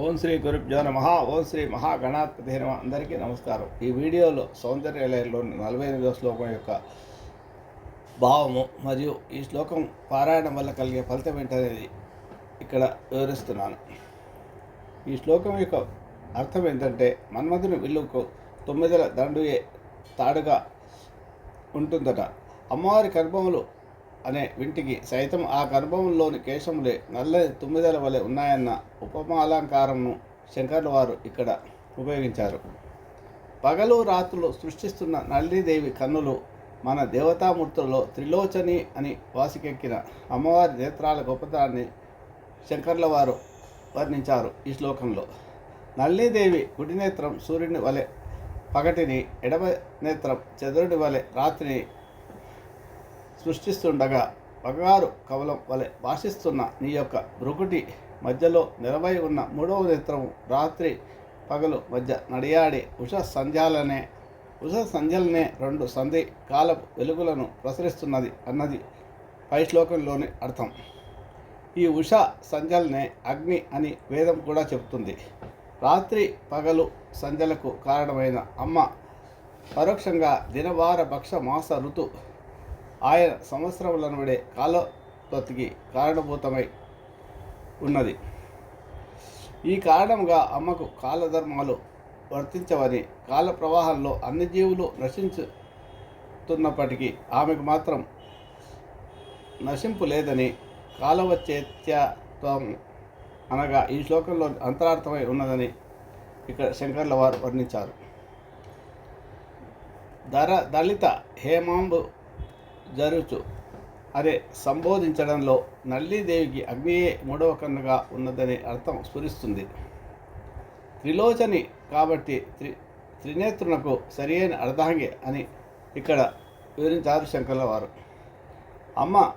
ఓం శ్రీ గురుభ్యో నమ. ఓం శ్రీ మహాగణాధిపతి నమ. అందరికీ నమస్కారం. ఈ వీడియోలో సౌందర్యలయంలోని నలభై ఎనిమిదో శ్లోకం యొక్క భావము మరియు ఈ శ్లోకం పారాయణం వల్ల కలిగే ఫలితం ఏంటనేది ఇక్కడ వివరిస్తున్నాను. ఈ శ్లోకం యొక్క అర్థం ఏంటంటే మన్మధుని విల్లుకు తొమ్మిదల దండుయే తాడుగా ఉంటుందట. అమ్మవారి గర్భములు అనే వింటికి సైతం ఆ గర్భంలోని కేశములే నల్లని తుమ్మిదల వలె ఉన్నాయన్న ఉపమాలంకారంను శంకర్ల వారు ఇక్కడ ఉపయోగించారు. పగలు రాత్రులు సృష్టిస్తున్న నల్లిదేవి కన్నులు మన దేవతామూర్తులలో త్రిలోచని అని వాసికెక్కిన అమ్మవారి నేత్రాల గొప్పతనాన్ని శంకర్ల వారు వర్ణించారు ఈ శ్లోకంలో. నల్లీదేవి గుడి నేత్రం సూర్యుని వలె పగటిని ఎడమ నేత్రం చంద్రుడి వలె రాత్రిని సృష్టిస్తుండగా పగారు కవలం వలె భాషిస్తున్న నీ యొక్క భృగుటి మధ్యలో నిలవై ఉన్న మూడవ నేత్రము రాత్రి పగలు మధ్య నడియాడి ఉష సంధ్యాలనే ఉష సంధ్యలనే రెండు సంధి కాలపు వెలుగులను ప్రసరిస్తున్నది అన్నది పై శ్లోకంలోని అర్థం. ఈ ఉష సంధ్యలనే అగ్ని అని వేదం కూడా చెబుతుంది. రాత్రి పగలు సంధ్యలకు కారణమైన అమ్మ పరోక్షంగా దినవార భక్ష మాస ఋతు ఆయన సంవత్సరములను విడే కాలోత్పత్తికి కారణభూతమై ఉన్నది. ఈ కారణంగా అమ్మకు కాలధర్మాలు వర్తించవని కాల ప్రవాహంలో అన్ని జీవులు నశించుతున్నప్పటికీ ఆమెకు మాత్రం నశింపు లేదని కాలవచేత్యత్వం అనగా ఈ శ్లోకంలో అంతరార్థమై ఉన్నదని ఇక్కడ శంకర్ల వారు వర్ణించారు. ధర దళిత హేమాంబు జరుచు అరే సంబోధించడంలో నల్లీదేవికి అగ్నియే మూడవ కన్నుగా ఉన్నదని అర్థం స్ఫురిస్తుంది. త్రిలోచని కాబట్టి త్రి త్రినేత్రునకు సరియైన అర్ధాంగి అని ఇక్కడ వివరించారు శంకర్ల వారు అమ్మ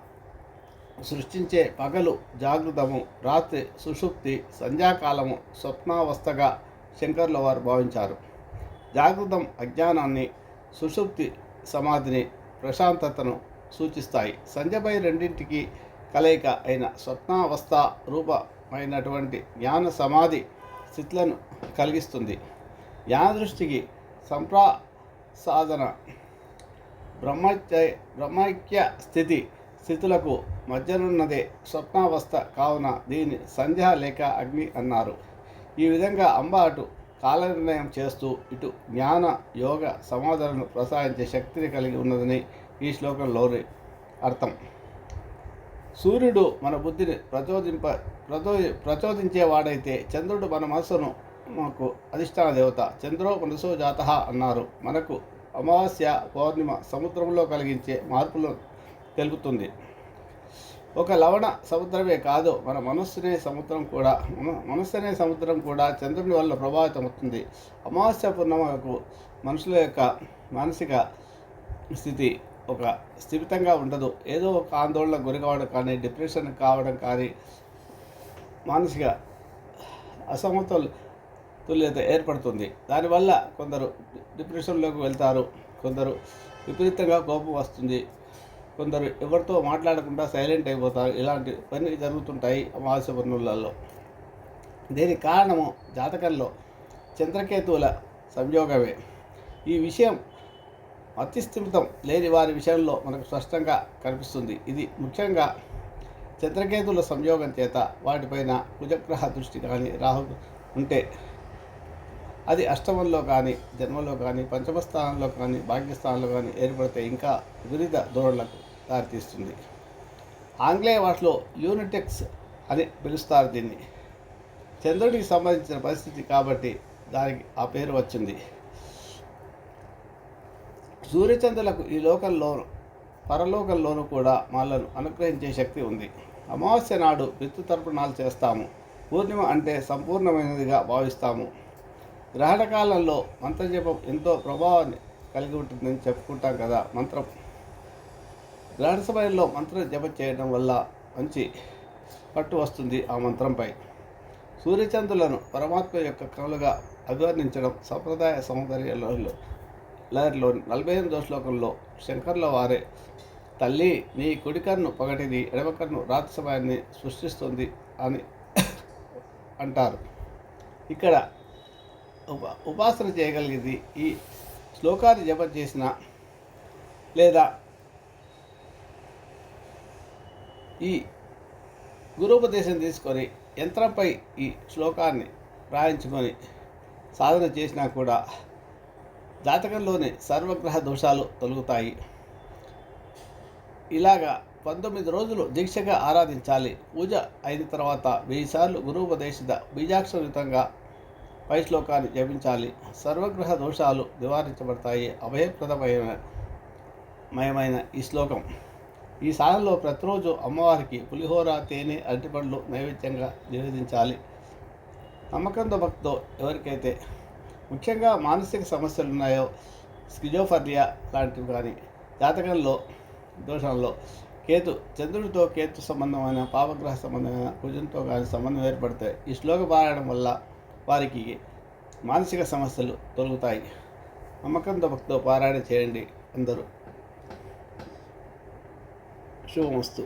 సృష్టించే పగలు జాగృతము రాత్రి సుషుప్తి సంధ్యాకాలము స్వప్నావస్థగా శంకర్ల వారు భావించారు. జాగృతం అజ్ఞానాన్ని సుషుప్తి సమాధిని ప్రశాంతతను సూచిస్తాయి. సంజపై రెండింటికి కలయిక అయిన స్వప్నావస్థ రూపమైనటువంటి జ్ఞాన సమాధి స్థితులను కలిగిస్తుంది. జ్ఞానదృష్టికి సంప్రసాదన బ్రహ్మత్య బ్రహ్మైక్య స్థితి స్థితులకు మధ్యనున్నదే స్వప్నావస్థ కావున దీన్ని సంధ్య లేక అగ్ని అన్నారు. ఈ విధంగా అంబ అటు కాల నిర్ణయం చేస్తూ ఇటు జ్ఞాన యోగ సమాధాలను ప్రసాదించే శక్తిని కలిగి ఉన్నదని ఈ శ్లోకంలోని అర్థం. సూర్యుడు మన బుద్ధిని ప్రచోదింప ప్రచో ప్రచోదించేవాడైతే చంద్రుడు మన మనసును మనకు అధిష్టాన దేవత చంద్రో మనసో జాత అన్నారు. మనకు అమావాస్య పౌర్ణిమ సముద్రంలో కలిగించే మార్పులను తెలుపుతుంది. ఒక లవణ సముద్రమే కాదు మన మనస్సునే సముద్రం కూడా. మన మనస్సు అనే సముద్రం కూడా చంద్రుని వల్ల ప్రభావితమవుతుంది. అమావాస్య పూర్ణమకు మనుషుల యొక్క మానసిక స్థితి ఒక స్థిమితంగా ఉండదు. ఏదో ఒక ఆందోళన గురి కావడం కానీ డిప్రెషన్ కావడం కానీ మానసిక అసమతుల్ తుల్యత ఏర్పడుతుంది. దానివల్ల కొందరు డిప్రెషన్లోకి వెళ్తారు. కొందరు విపరీతంగా కోపం వస్తుంది. కొందరు ఎవరితో మాట్లాడకుండా సైలెంట్ అయిపోతారు. ఇలాంటి పని జరుగుతుంటాయి అమావాస్య పన్నులలో దీనికి కారణము జాతకంలో చంద్రకేతువుల సంయోగమే. ఈ విషయం అతిస్థిమితం లేని వారి విషయంలో మనకు స్పష్టంగా కనిపిస్తుంది. ఇది ముఖ్యంగా చంద్రకేతుల సంయోగం చేత వాటిపైన కుజగ్రహ దృష్టి కానీ రాహు ఉంటే అది అష్టమంలో కానీ జన్మలో కానీ పంచమ స్థానంలో కానీ భాగ్యస్థానంలో కానీ ఏర్పడితే ఇంకా విపరీత ధోరణులకు దారితీస్తుంది. ఆంగ్లేయ భాషలో యూనిటెక్స్ అని పిలుస్తారు దీన్ని. చంద్రుడికి సంబంధించిన పరిస్థితి కాబట్టి దానికి ఆ పేరు వచ్చింది. సూర్యచంద్రులకు ఈ లోకంలోను పరలోకంలోనూ కూడా మనలను అనుగ్రహించే శక్తి ఉంది. అమావాస్య నాడు పితృతర్పణాలు చేస్తాము. పూర్ణిమ అంటే సంపూర్ణమైనదిగా భావిస్తాము. గ్రహణ కాలంలో మంత్రజపం ఎంతో ప్రభావాన్ని కలిగి ఉంటుందని చెప్పుకుంటాం కదా మంత్రం. ఇలాంటి సమయంలో మంత్రం జప చేయడం వల్ల మంచి పట్టు వస్తుంది ఆ మంత్రంపై. సూర్యచంద్రులను పరమాత్మ యొక్క కనులుగా అభివర్ణించడం సంప్రదాయ సౌందర్యంలో లహరిలోని నలభై ఎనిమిదో శ్లోకంలో శంకర్ల వారే తల్లి నీ కుడికన్ను పగటిది ఎడమకన్ను రాత్రి సమయాన్ని సృష్టిస్తుంది అని అంటారు. ఇక్కడ ఉప ఉపాసన చేయగలిగేది ఈ శ్లోకాన్ని జపం చేసిన లేదా ఈ గురూపదేశం తీసుకొని యంత్రంపై ఈ శ్లోకాన్ని రాయించుకొని సాధన చేసినా కూడా జాతకంలోని సర్వగ్రహ దోషాలు తొలుగుతాయి. ఇలాగా పంతొమ్మిది రోజులు దీక్షగా ఆరాధించాలి. పూజ అయిన తర్వాత వెయ్యి సార్లు గురూపదేశిత బీజాక్షరయుతంగా పై శ్లోకాన్ని జపించాలి. సర్వగ్రహ దోషాలు నివారించబడతాయి. అభయప్రదమైన మయమైన ఈ శ్లోకం. ఈ సాధనలో ప్రతిరోజు అమ్మవారికి పులిహోర తేనె అరటిపండ్లు నైవేద్యంగా నివేదించాలి. నమ్మకంతో భక్తితో ఎవరికైతే ముఖ్యంగా మానసిక సమస్యలు ఉన్నాయో స్కిజోఫర్లియా లాంటివి కానీ జాతకంలో దోషంలో కేతు చంద్రుడితో కేతు సంబంధమైన పాపగ్రహ సంబంధమైన కుజంతో కానీ సంబంధం ఏర్పడతాయి ఈ శ్లోక పారాయణం వల్ల వారికి మానసిక సమస్యలు తొలుగుతాయి. నమ్మకంతో భక్తితో పారాయణ చేయండి అందరూ. শুভমস্তু